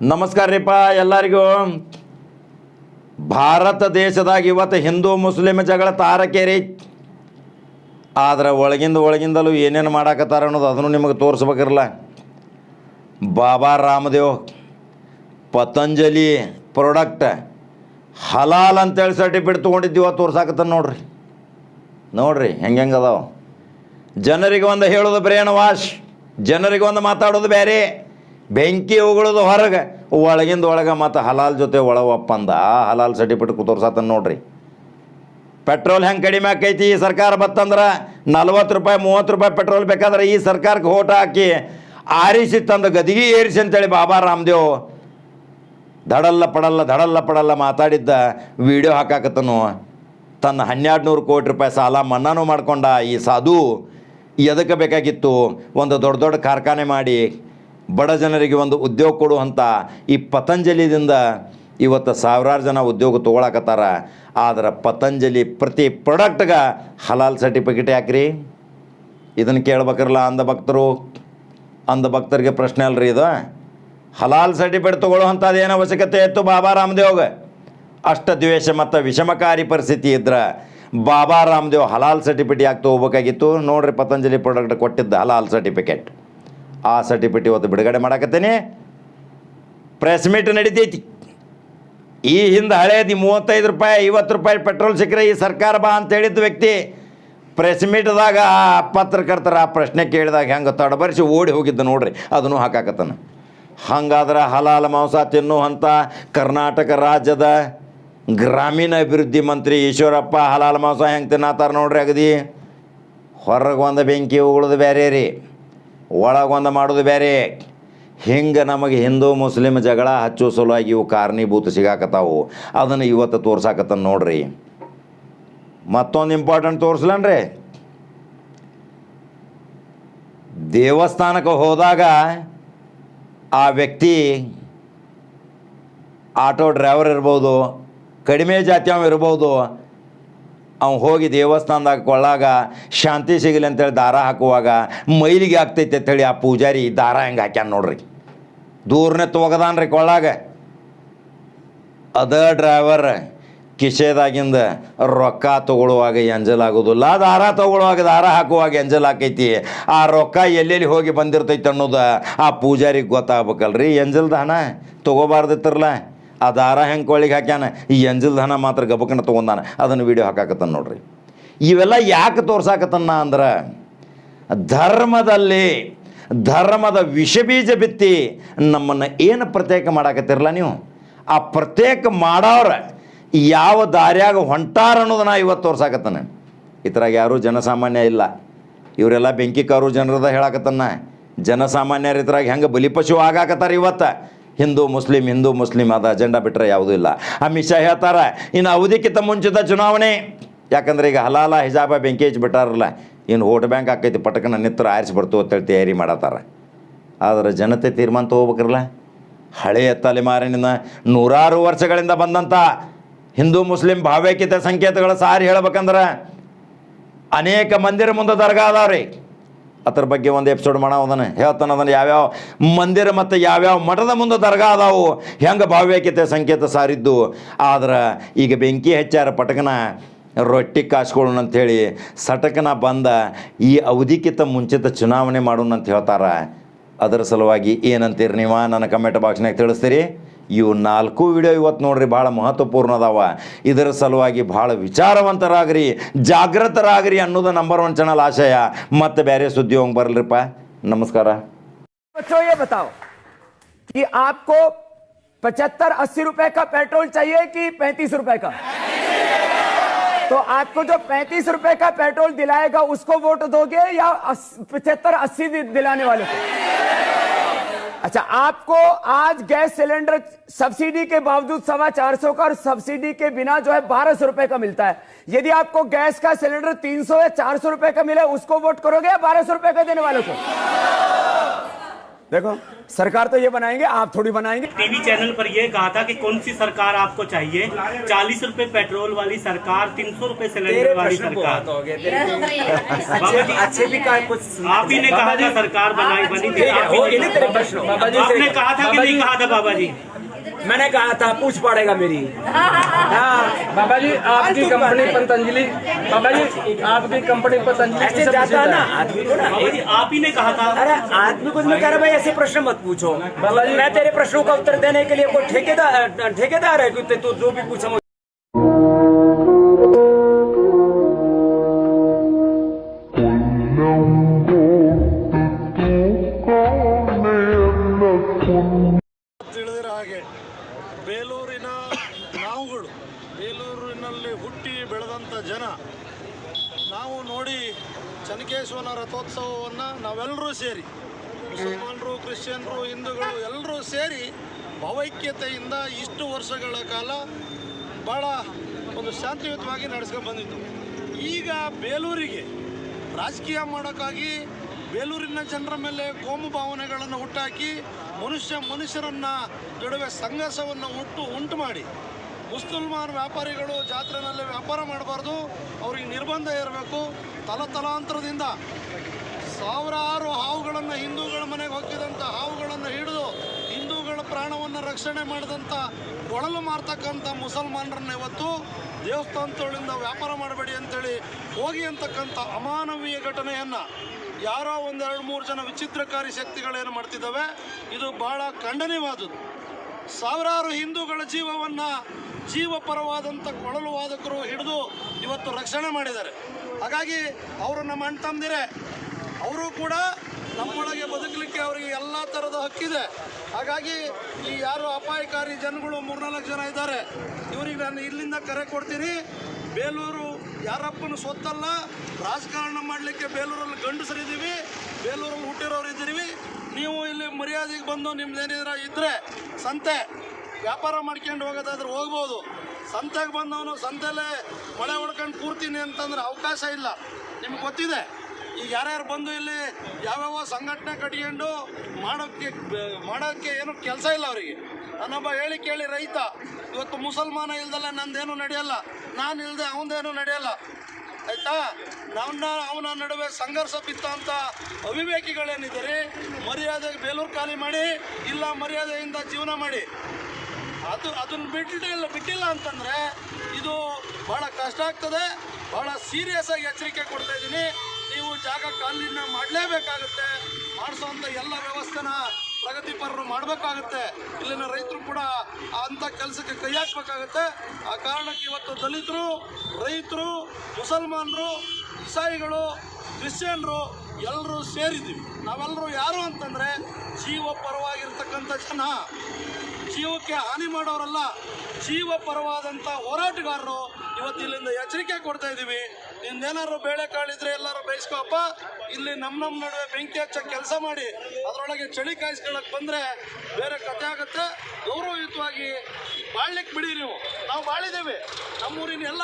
ನಮಸ್ಕಾರ ರೀಪ ಎಲ್ಲರಿಗೂ. ಭಾರತ ದೇಶದಾಗ ಇವತ್ತು ಹಿಂದೂ ಮುಸ್ಲಿಂ ಜಗಳ ತಾರಕೇರಿ ಆದ್ರೆ ಒಳಗಿಂದ ಒಳಗಿಂದಲೂ ಏನೇನು ಮಾಡಾಕತ್ತಾರ ಅನ್ನೋದು ಅದನ್ನು ನಿಮಗೆ ತೋರಿಸ್ಬೇಕಿರಲ್ಲ ಬಾಬಾ ರಾಮದೇವ್ ಪತಂಜಲಿ ಪ್ರಾಡಕ್ಟ್ ಹಲಾಲ್ ಅಂತೇಳಿ ಸರ್ಟಿಫಿಕೇಟ್ ತೊಗೊಂಡಿದ್ದೀವ ತೋರ್ಸಾಕತ್ತ ನೋಡ್ರಿ. ನೋಡ್ರಿ, ಹೆಂಗೆ ಹೆಂಗೆ ಜನರಿಗೆ ಒಂದು ಹೇಳೋದು ಬ್ರೇನ್ ವಾಶ್, ಜನರಿಗೆ ಒಂದು ಮಾತಾಡೋದು ಬೇರೆ ಬೆಂಕಿ ಉಗುಳೋದು ಹೊರಗೆ. ಒಳಗಿಂದ ಒಳಗೆ ಮತ್ತು ಹಲಾಲ್ ಜೊತೆ ಒಳ ಒಪ್ಪಂದ ಹಲಾಲ್ ಸರ್ಟಿಫಿಕೇಟ್ ತೋರ್ಸಾತನ ನೋಡ್ರಿ. ಪೆಟ್ರೋಲ್ ಹೆಂಗೆ ಕಡಿಮೆ ಆಕೈತಿ ಈ ಸರ್ಕಾರ ಬತ್ತಂದ್ರೆ ನಲ್ವತ್ತು ರೂಪಾಯಿ, ಮೂವತ್ತು ರೂಪಾಯಿ ಪೆಟ್ರೋಲ್ ಬೇಕಾದ್ರೆ ಈ ಸರ್ಕಾರಕ್ಕೆ ಓಟ ಹಾಕಿ ಆರಿಸಿ ತಂದು ಗದಿಗೆ ಏರಿಸಿ ಅಂತೇಳಿ ಬಾಬಾ ರಾಮದೇವ್ ದಡಲ್ಲ ಪಡಲ್ಲ ದಡಲ್ಲ ಪಡಲ್ಲ ಮಾತಾಡಿದ್ದ ವಿಡಿಯೋ ಹಾಕಾಕತ್ತನು. ತನ್ನ ಹನ್ನೆರಡು ನೂರು ಕೋಟಿ ರೂಪಾಯಿ ಸಾಲ ಮನ್ನಾನು ಮಾಡ್ಕೊಂಡ ಈ ಸಾಧು ಎದಕ್ಕೆ ಬೇಕಾಗಿತ್ತು? ಒಂದು ದೊಡ್ಡ ದೊಡ್ಡ ಕಾರ್ಖಾನೆ ಮಾಡಿ ಬಡ ಜನರಿಗೆ ಒಂದು ಉದ್ಯೋಗ ಕೊಡುವಂಥ ಈ ಪತಂಜಲಿದಿಂದ ಇವತ್ತು ಸಾವಿರಾರು ಜನ ಉದ್ಯೋಗ ತೊಗೊಳಕತ್ತಾರ. ಆದ್ರೆ ಪತಂಜಲಿ ಪ್ರತಿ ಪ್ರಾಡಕ್ಟ್ಗೆ ಹಲಾಲ್ ಸರ್ಟಿಫಿಕೇಟ್ ಯಾಕ್ರಿ? ಇದನ್ನು ಕೇಳ್ಬೇಕಿರಲ್ಲ ಅಂದ ಭಕ್ತರು ಅಂದ ಭಕ್ತರಿಗೆ ಪ್ರಶ್ನೆ ಅಲ್ರಿ ಇದು. ಹಲಾಲ್ ಸರ್ಟಿಫಿಕೇಟ್ ತೊಗೊಳ್ಳುವಂಥದ್ದು ಏನು ಅವಶ್ಯಕತೆ ಇತ್ತು ಬಾಬಾ ರಾಮದೇವ್ಗೆ? ಅಷ್ಟ ದ್ವೇಷ ಮತ್ತು ವಿಷಮಕಾರಿ ಪರಿಸ್ಥಿತಿ ಇದ್ರೆ. ಬಾಬಾ ರಾಮದೇವ್ ಹಲಾಲ್ ಸರ್ಟಿಫಿಕೇಟ್ ಯಾಕೆ ತೊಗೋಬೇಕಾಗಿತ್ತು? ನೋಡ್ರಿ ಪತಂಜಲಿ ಪ್ರಾಡಕ್ಟ್ ಕೊಟ್ಟಿದ್ದ ಹಲಾಲ್ ಸರ್ಟಿಫಿಕೇಟ್ ಆ ಸರ್ಟಿಫಿಕೇಟ್ ಇವತ್ತು ಬಿಡುಗಡೆ ಮಾಡಾಕತ್ತೇನೆ. Press meet ನಡೀತೈತಿ. ಈ ಹಿಂದೆ ಹಳೇದು ಮೂವತ್ತೈದು ರೂಪಾಯಿ, ಐವತ್ತು ರೂಪಾಯಿ ಪೆಟ್ರೋಲ್ ಸಿಕ್ಕರೆ ಈ ಸರ್ಕಾರ ಬಾ ಅಂತ ಹೇಳಿದ್ದ ವ್ಯಕ್ತಿ ಪ್ರೆಸ್ ಮೀಟ್ದಾಗ ಆ ಪತ್ರಕರ್ತರ ಆ ಪ್ರಶ್ನೆ ಕೇಳಿದಾಗ ಹೆಂಗೆ ತಡಬರಿಸಿ ಓಡಿ ಹೋಗಿದ್ದ ನೋಡ್ರಿ, ಅದನ್ನು ಹಾಕಾಕತ್ತಾನ. ಹಂಗಾದ್ರೆ ಹಲಾಲ ಮಾಂಸ ತಿನ್ನುವಂಥ ಕರ್ನಾಟಕ ರಾಜ್ಯದ ಗ್ರಾಮೀಣ ಅಭಿವೃದ್ಧಿ ಮಂತ್ರಿ ಈಶ್ವರಪ್ಪ ಹಲಾಲ ಮಾಂಸ ಹೆಂಗೆ ತಿನ್ನತ್ತಾರ ನೋಡ್ರಿ ಅಗದಿ. ಹೊರಗೆ ಒಂದು ಬೆಂಕಿ ಉಗುಳದು ಬೇರೆ ರೀ. ಒಳಗೊಂದು ಮಾಡೋದು ಬೇರೆ ಹಿಂಗೆ ನಮಗೆ ಹಿಂದೂ ಮುಸ್ಲಿಮ್ ಜಗಳ ಹಚ್ಚೋ ಸಲುವಾಗಿ ಇವು ಕಾರಣೀಭೂತ ಸಿಗಾಕತ್ತಾವು ಅದನ್ನು ಇವತ್ತು ತೋರ್ಸಾಕತ್ತ ನೋಡ್ರಿ. ಮತ್ತೊಂದು ಇಂಪಾರ್ಟೆಂಟ್ ತೋರಿಸ್ಲನ್ರಿ. ದೇವಸ್ಥಾನಕ್ಕೆ ಹೋದಾಗ ಆ ವ್ಯಕ್ತಿ ಆಟೋ ಡ್ರೈವರ್ ಇರ್ಬೋದು, ಕಡಿಮೆ ಜಾತಿಯವ ಇರ್ಬೋದು ಅವ್ನು ಹೋಗಿ ದೇವಸ್ಥಾನದಾಗ ಕೊಳ್ಳಾಗ ಶಾಂತಿ ಸಿಗಲಿ ಅಂತೇಳಿ ದಾರ ಹಾಕುವಾಗ ಮೈಲಿಗೆ ಆಗ್ತೈತೆ ಅಂತೇಳಿ ಆ ಪೂಜಾರಿ ದಾರ ಹೆಂಗೆ ಹಾಕ್ಯಾನ ನೋಡ್ರಿ. ದೂರನೇ ರೀ ಕೊಳ್ಳಾಗ. ಅದ ಡ್ರೈವರ್ ಕಿಶೆದಾಗಿಂದ ರೊಕ್ಕ ತೊಗೊಳುವಾಗ ಎಂಜಲ್ ಆಗೋದಿಲ್ಲ, ದಾರ ತೊಗೊಳುವಾಗ ದಾರ ಹಾಕುವಾಗ ಎಂಜಲ್ ಹಾಕೈತಿ ಆ ರೊಕ್ಕ ಎಲ್ಲೆಲ್ಲಿ ಹೋಗಿ ಬಂದಿರ್ತೈತೆ ಅನ್ನೋದು ಆ ಪೂಜಾರಿಗೆ ಗೊತ್ತಾಗ್ಬೇಕಲ್ರಿ. ಎಂಜಲ್ದ ಹಣ ತೊಗೋಬಾರ್ದಿತ್ತಿರಲ್ಲ ಆ ದಾರ ಹೆಂಗೆ ಕೊಳ್ಳಿಗೆ ಹಾಕ್ಯಾನ? ಈ ಎಂಜಲ್ ಧನ ಮಾತ್ರ ಗಬಕನ ತೊಗೊಂಡಾನ. ಅದನ್ನು ವಿಡಿಯೋ ಹಾಕಾಕತ್ತಾನ ನೋಡ್ರಿ. ಇವೆಲ್ಲ ಯಾಕೆ ತೋರ್ಸಾಕತ್ತನ್ನ ಅಂದ್ರೆ, ಧರ್ಮದಲ್ಲಿ, ಧರ್ಮದ ವಿಷಬೀಜ ಬಿತ್ತಿ ನಮ್ಮನ್ನು ಏನು ಪ್ರತ್ಯೇಕ ಮಾಡಾಕತ್ತಿರಲ್ಲ ನೀವು? ಆ ಪ್ರತ್ಯೇಕ ಮಾಡೋರ ಯಾವ ದಾರ್ಯಾಗ ಹೊಂಟಾರ ಅನ್ನೋದನ್ನ ಇವತ್ತು ತೋರ್ಸಾಕತ್ತಾನೆ. ಇದ್ರಾಗ ಯಾರೂ ಜನಸಾಮಾನ್ಯ ಇಲ್ಲ. ಇವರೆಲ್ಲ ಬೆಂಕಿ ಕಾರು ಜನರದ ಹೇಳಾಕತ್ತನ್ನ. ಜನಸಾಮಾನ್ಯರ ಇದ್ರಾಗ ಹೆಂಗೆ ಬಲಿಪಶು ಆಗಾಕತ್ತಾರ ಇವತ್ತು? ಹಿಂದೂ ಮುಸ್ಲಿಂ ಹಿಂದೂ ಮುಸ್ಲಿಂ ಅದ ಅಜೆಂಡಾ ಬಿಟ್ಟರೆ ಯಾವುದೂ ಇಲ್ಲ. ಅಮಿತ್ ಶಾ ಹೇಳ್ತಾರೆ, ಇನ್ನು ಅವಧಿಕ್ಕಿಂತ ಮುಂಚಿತ ಚುನಾವಣೆ. ಯಾಕಂದ್ರೆ ಈಗ ಹಲಾಲ ಹಿಜಾಬ ಬೆಂಕಿ ಹಚ್ಚಿ ಬಿಟ್ಟಾರಲ್ಲ, ಇನ್ನು ವೋಟ್ ಬ್ಯಾಂಕ್ ಆಕೈತಿ ಪಟಕನ ನಿತ್ರ ಆರಿಸಿ ಬರ್ತು ಅಂತೇಳಿ ತಯಾರಿ ಮಾಡತ್ತಾರ. ಆದರೆ ಜನತೆ ತೀರ್ಮಾನ ತೊಗೋಬೇಕ್ರಲ್ಲ? ಹಳೆಯ ತಲೆಮಾರಿನಿಂದ ನೂರಾರು ವರ್ಷಗಳಿಂದ ಬಂದಂಥ ಹಿಂದೂ ಮುಸ್ಲಿಂ ಭಾವೈಕ್ಯತೆ ಸಂಕೇತಗಳ ಸಾರಿ ಹೇಳ್ಬೇಕಂದ್ರೆ ಅನೇಕ ಮಂದಿರ ಮುಂದೆ ದರ್ಗಾ ಅದಾವ್ರಿ. ಅದ್ರ ಬಗ್ಗೆ ಒಂದು ಎಪಿಸೋಡ್ ಮಾಡೋದನ್ನ ಹೇಳ್ತಾನೆ ಅದನ್ನು ಯಾವ್ಯಾವ ಮಂದಿರ ಮತ್ತು ಯಾವ್ಯಾವ ಮಠದ ಮುಂದೆ ದರ್ಗಾ ಅದಾವು? ಹೆಂಗೆ ಭಾವ್ಯಕತೆ ಸಂಕೇತ ಸಾರಿದ್ದು? ಆದ್ರೆ ಈಗ ಬೆಂಕಿ ಹೆಚ್ಚಾರ ಪಟಕನ ರೊಟ್ಟಿ ಕಾಸ್ಕೊಳ್ಳೋಣ ಅಂಥೇಳಿ ಸಟಕನ ಬಂದ ಈ ಅವಧಿಕ್ಕಿಂತ ಮುಂಚಿತ ಚುನಾವಣೆ ಮಾಡೋಣ ಅಂತ ಹೇಳ್ತಾರೆ. ಅದರ ಸಲುವಾಗಿ ಏನಂತೀರಿ ನೀವು? ನನ್ನ ಕಮೆಂಟ್ ಬಾಕ್ಸ್ನಾಗ ತಿಳಿಸ್ತೀರಿ? ಇವು ನಾಲ್ಕು ವಿಡಿಯೋ ಇವತ್ತು ನೋಡ್ರಿ ಭಾಳ ಮಹತ್ವಪೂರ್ಣ ಅದಾವ ಇದರ ಸಲುವಾಗಿ ಭಾಳ ವಿಚಾರವಂತರಾಗ್ರಿ ಜಾಗೃತರಾಗ್ರಿ ಅನ್ನೋದು ನಂಬರ್ ಒನ್ ಚಾನಲ್ ಆಶಯ ಮತ್ತೆ ಬೇರೆ ಸುದ್ದಿ ಹೋಗಿ ಬರಲ್ರಿಪ್ಪ ನಮಸ್ಕಾರ बच्चों ये बताओ कि आपको पचहत्तर अस्सी रुपए का पेट्रोल चाहिए कि पैंतीस रुपए का तो आपको जो पैंतीस रुपए का पेट्रोल दिलाएगा उसको वोट दोगे या पचहत्तर अस्सी दिलाने वाले को अच्छा आपको आज गैस सिलेंडर सब्सिडी के बावजूद सवा चार सौ का और सब्सिडी के बिना जो है बारह सौ रुपए का मिलता है। यदि आपको गैस का सिलेंडर तीन सौ या चार सौ रुपए का मिले, उसको वोट करोगे या बारह सौ रुपए का देने वालों को? देखो सरकार तो ये बनाएँगे आप थोड़ी बनाएँगे। टीवी चैनल पर ये कहा था कि कौन सी सरकार आपको चाहिए? चालीस रूपए पेट्रोल वाली सरकार तीन सौ रूपए सिलेंडर वाली सरकार। अच्छे भी कहा कुछ आप ही ने कहा था सरकार बनाई बनी थी ही आपने कहा था कि नहीं कहा था बाबा जी? मैंने कहा था पूछ पड़ेगा मेरी। हाँ। बाबा जी आपकी कंपनी पतंजलि बाबा जी आपकी कंपनी पतंजलि ऐसे जाता ना आदमी को ना आप ही ने कहा था। अरे आदमी को तो मैं कह रहा भाई ऐसे प्रश्न मत पूछो। बाबा जी। मैं तेरे प्रश्नों का उत्तर देने के लिए कोई ठेकेदार ठेकेदार है क्योंकि तू जो भी पूछा ಬೇಲೂರಿನ ನಾವುಗಳು, ಬೇಲೂರಿನಲ್ಲಿ ಹುಟ್ಟಿ ಬೆಳೆದಂಥ ಜನ, ನಾವು ನೋಡಿ ಚನಕೇಶ್ವರನ ರಥೋತ್ಸವವನ್ನು ನಾವೆಲ್ಲರೂ ಸೇರಿ, ಮುಸಲ್ಮಾನರು, ಕ್ರಿಶ್ಚಿಯನ್ರು, ಹಿಂದೂಗಳು ಎಲ್ಲರೂ ಸೇರಿ ಭವೈಕ್ಯತೆಯಿಂದ ಇಷ್ಟು ವರ್ಷಗಳ ಕಾಲ ಭಾಳ ಒಂದು ಶಾಂತಿಯುತವಾಗಿ ನಡೆಸ್ಕೊಂಡು ಬಂದಿತ್ತು ಈಗ ಬೇಲೂರಿಗೆ ರಾಜಕೀಯ ಮಾಡೋಕ್ಕಾಗಿ ಬೇಲೂರಿನ ಜನರ ಮೇಲೆ ಕೋಮು ಭಾವನೆಗಳನ್ನು ಹುಟ್ಟಾಕಿ ಮನುಷ್ಯ ಮನುಷ್ಯರನ್ನ ನಡುವೆ ಸಂಘರ್ಷವನ್ನು ಉಂಟು ಉಂಟು ಮಾಡಿ. ಮುಸಲ್ಮಾನ್ ವ್ಯಾಪಾರಿಗಳು ಜಾತ್ರೆನಲ್ಲಿ ವ್ಯಾಪಾರ ಮಾಡಬಾರ್ದು, ಅವ್ರಿಗೆ ನಿರ್ಬಂಧ ಇರಬೇಕು ತಲತಲಾಂತರದಿಂದ ಸಾವಿರಾರು ಹಾವುಗಳನ್ನು ಹಿಂದೂಗಳ ಮನೆಗೆ ಹೊಕ್ಕಿದಂಥ ಹಾವುಗಳನ್ನು ಹಿಡಿದು ಹಿಂದೂಗಳ ಪ್ರಾಣವನ್ನು ರಕ್ಷಣೆ ಮಾಡಿದಂಥ ಕೊಳಲು ಮಾರ್ತಕ್ಕಂಥ ಮುಸಲ್ಮಾನರನ್ನ ಇವತ್ತು ದೇವಸ್ಥಾನದೊಳಿಂದ ವ್ಯಾಪಾರ ಮಾಡಬೇಡಿ ಅಂತೇಳಿ ಹೋಗಿ ಅಂತಕ್ಕಂಥ ಅಮಾನವೀಯ ಘಟನೆಯನ್ನು ಯಾರೋ ಒಂದೆರಡು ಮೂರು ಜನ ವಿಚಿತ್ರಕಾರಿ ಶಕ್ತಿಗಳೇನು ಮಾಡ್ತಿದ್ದಾವೆ? ಇದು ಬಹಳ ಖಂಡನೀಯವಾದುದು ಸಾವಿರಾರು ಹಿಂದೂಗಳ ಜೀವವನ್ನು ಜೀವಪರವಾದಂಥ ಕೊಳಲು ವಾದಕರು ಹಿಡಿದು ಇವತ್ತು ರಕ್ಷಣೆ ಮಾಡಿದ್ದಾರೆ. ಹಾಗಾಗಿ ಅವರು ನಮ್ಮ ಅಣ್ಣ ತಂದಿರೆ ಅವರು ಕೂಡ ನಮ್ಮೊಳಗೆ ಬದುಕಲಿಕ್ಕೆ ಅವರಿಗೆ ಎಲ್ಲ ಥರದ ಹಕ್ಕಿದೆ. ಹಾಗಾಗಿ ಈ ಯಾರು ಅಪಾಯಕಾರಿ ಜನಗಳು ಮೂರ್ನಾಲ್ಕು ಜನ ಇದ್ದಾರೆ, ಇವರಿಗೆ ನಾನು ಇಲ್ಲಿಂದ ಕರೆ ಕೊಡ್ತೀನಿ. ಬೇಲೂರು ಯಾರಪ್ಪನ ಸೊತ್ತಲ್ಲ. ರಾಜಕಾರಣ ಮಾಡಲಿಕ್ಕೆ ಬೇಲೂರಲ್ಲಿ ಗಂಡಸರಿದ್ದೀವಿ, ಬೇಲೂರಲ್ಲಿ ಹುಟ್ಟಿರೋರು ಇದ್ದೀವಿ ನೀವು ಇಲ್ಲಿ ಮರ್ಯಾದೆಗೆ ಬಂದು ನಿಮ್ದೇನಿದ್ರೆ ಇದ್ರೆ ಸಂತೆ, ವ್ಯಾಪಾರ ಮಾಡ್ಕೊಂಡು ಹೋಗೋದಾದ್ರೆ ಹೋಗ್ಬೋದು. ಸಂತೆಗೆ ಬಂದವನು ಸಂತೆಲೇ ಮಳೆ ಹೊಡ್ಕೊಂಡು ಕೂರ್ತೀನಿ ಅಂತಂದ್ರೆ ಅವಕಾಶ ಇಲ್ಲ. ನಿಮ್ಗೆ ಗೊತ್ತಿದೆ, ಈಗ ಯಾರ್ಯಾರು ಬಂದು ಇಲ್ಲಿ ಯಾವ್ಯಾವ ಸಂಘಟನೆ ಕಟ್ಕೊಂಡು ಮಾಡೋಕ್ಕೆ ಮಾಡೋಕ್ಕೆ ಏನು ಕೆಲಸ ಇಲ್ಲ ಅವರಿಗೆ. ನಾನೊಬ್ಬ ಹೇಳಿ ಕೇಳಿ ರೈತ, ಇವತ್ತು ಮುಸಲ್ಮಾನ ಇಲ್ದಲ್ಲ, ನಂದೇನು ನಡೆಯಲ್ಲ. ನಾನು ಇಲ್ಲದೆ ಅವನದೇನು ನಡೆಯಲ್ಲ. ಆಯ್ತಾ? ನನ್ನ, ಅವನ ನಡುವೆ ಸಂಘರ್ಷ ಬಿತ್ತಂತ ಅವಿವೇಕಿಗಳೇನಿದ್ದೀರಿ? ಮರ್ಯಾದೆ ಬೇಲೂರು ಖಾಲಿ ಮಾಡಿ, ಇಲ್ಲ ಮರ್ಯಾದೆಯಿಂದ ಜೀವನ ಮಾಡಿ. ಅದು ಅದನ್ನ ಬಿಟ್ಟಿಲ್ಲ ಬಿಟ್ಟಿಲ್ಲ ಅಂತಂದ್ರೆ ಇದು ಬಹಳ ಕಷ್ಟ ಆಗ್ತದೆ. ಬಹಳ ಸೀರಿಯಸ್ ಆಗಿ ಎಚ್ಚರಿಕೆ ಕೊಡ್ತಾ ಇದ್ದೀನಿ. ನೀವು ಜಾಗ ಖಾಲಿನ ಮಾಡಲೇಬೇಕಾಗುತ್ತೆ. ಮಾಡಿಸೋಂಥ ಎಲ್ಲ ವ್ಯವಸ್ಥೆನ ಪ್ರಗತಿಪರರು ಮಾಡಬೇಕಾಗುತ್ತೆ. ಇಲ್ಲಿನ ರೈತರು ಕೂಡ ಅಂಥ ಕೆಲಸಕ್ಕೆ ಕೈ ಹಾಕಬೇಕಾಗುತ್ತೆ. ಆ ಕಾರಣಕ್ಕೆ ಇವತ್ತು ದಲಿತರು, ರೈತರು, ಮುಸಲ್ಮಾನರು, ಇಸಾಯಿಗಳು, ಕ್ರಿಶ್ಚಿಯನ್ರು ಎಲ್ಲರೂ ಸೇರಿದ್ದೀವಿ. ನಾವೆಲ್ಲರೂ ಯಾರು ಅಂತಂದರೆ ಜೀವ ಪರವಾಗಿರ್ತಕ್ಕಂಥ ಜನ. ಜೀವಕ್ಕೆ ಹಾನಿ ಮಾಡೋರಲ್ಲ. ಜೀವ ಪರವಾದಂಥ ಹೋರಾಟಗಾರರು ಇವತ್ತು ಇಲ್ಲಿಂದ ಎಚ್ಚರಿಕೆ ಕೊಡ್ತಾ ಇದ್ದೀವಿ ನಿಂದೇನಾದ್ರು ಬೇಳೆಕಾಳಿದ್ರೆ ಎಲ್ಲರೂ ಬೇಯಿಸ್ಕೊಪ್ಪ ಇಲ್ಲಿ ನಮ್ಮ ನಮ್ಮ ನಡುವೆ ಬೆಂಕಿ ಹಚ್ಚ ಕೆಲಸ ಮಾಡಿ. ಅದರೊಳಗೆ ಚಳಿ ಕಾಯಿಸ್ಕೊಳಕ್ ಬಂದರೆ ಬೇರೆ ಕತೆ ಆಗುತ್ತೆ. ಗೌರವಯುತವಾಗಿ ಬಾಳ್ಲಿಕ್ಕೆ ಬಿಡಿ ನೀವು. ನಾವು ಬಾಳಿದ್ದೇವೆ. ನಮ್ಮೂರಿನ ಎಲ್ಲ